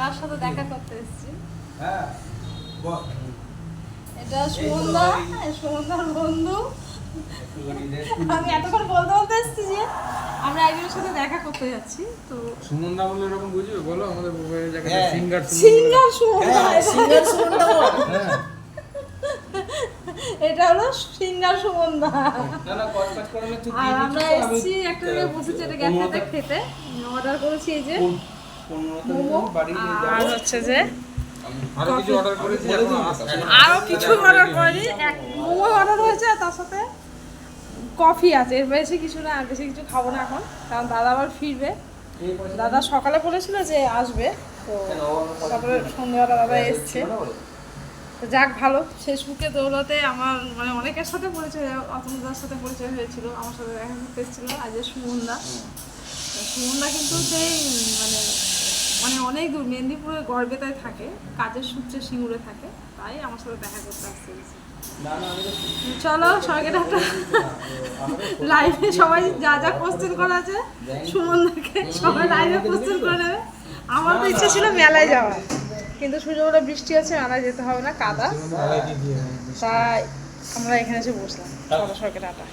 কার সাথে দেখা করতে এসেছি? হ্যাঁ বল। এটা সুমনদা সুমনদার বন্ধু। আমি এতক্ষণ বলতে বলতে এসেছি যে আমরা একজনের সাথে দেখা করতে যাচ্ছি তো সুমনদা বলে এরকম বুঝবে বলো আমাদের জায়গায় হ্যাঁ। সিঙ্গার সিঙ্গার সুমনদা হ্যাঁ, সিঙ্গার সুমনটা হ্যাঁ। এটা হলো সিঙ্গার সুমনদা। আর আমরা এসেছি একটা জায়গায় বসেছি এটা ক্যাফেতে খেতে। অর্ডার করেছি এই যে আর হচ্ছে যে আরও কিছু অর্ডার করিনি। এক মোমো অর্ডার হয়েছে তার সাথে কফি আছে। এর বেশি কিছু না আর বেশি কিছু খাব না এখন কারণ দাদা আবার ফিরবে। দাদা সকালে বলেছিল যে আসবে তো তারপরে সন্ধ্যাবেলা দাদা এসছে? তো যাক ভালো। ফেসবুকে দৌলতে আমার মানে অনেকের সাথে পরিচয় অতনুদার সাথে পরিচয় হয়েছিল আমার সাথে দেখা করতে এসেছিল আজ সুমনদা। সুমনদা কিন্তু সেই মানে মানে অনেক দূর মেদিনীপুরে গড়বেতায় থাকে কাজের সূত্রে সিঙ্গুরে থাকে তাই আমার সাথে দেখা করতে তো- চলো সবাইকে একটা লাইভে সবাই যা যা কোশ্চেন করা আছে সুমনদাকে সবাই লাইভে কোশ্চেন করে নেবে। আমার তো ইচ্ছে ছিল মেলায় যাওয়ার কিন্তু সুযোগ হলে বৃষ্টি আছে মেলায় যেতে হবে না কাদা। তাই আমরা এখানে এসে বসলাম। চলো সবাইকে টাটা।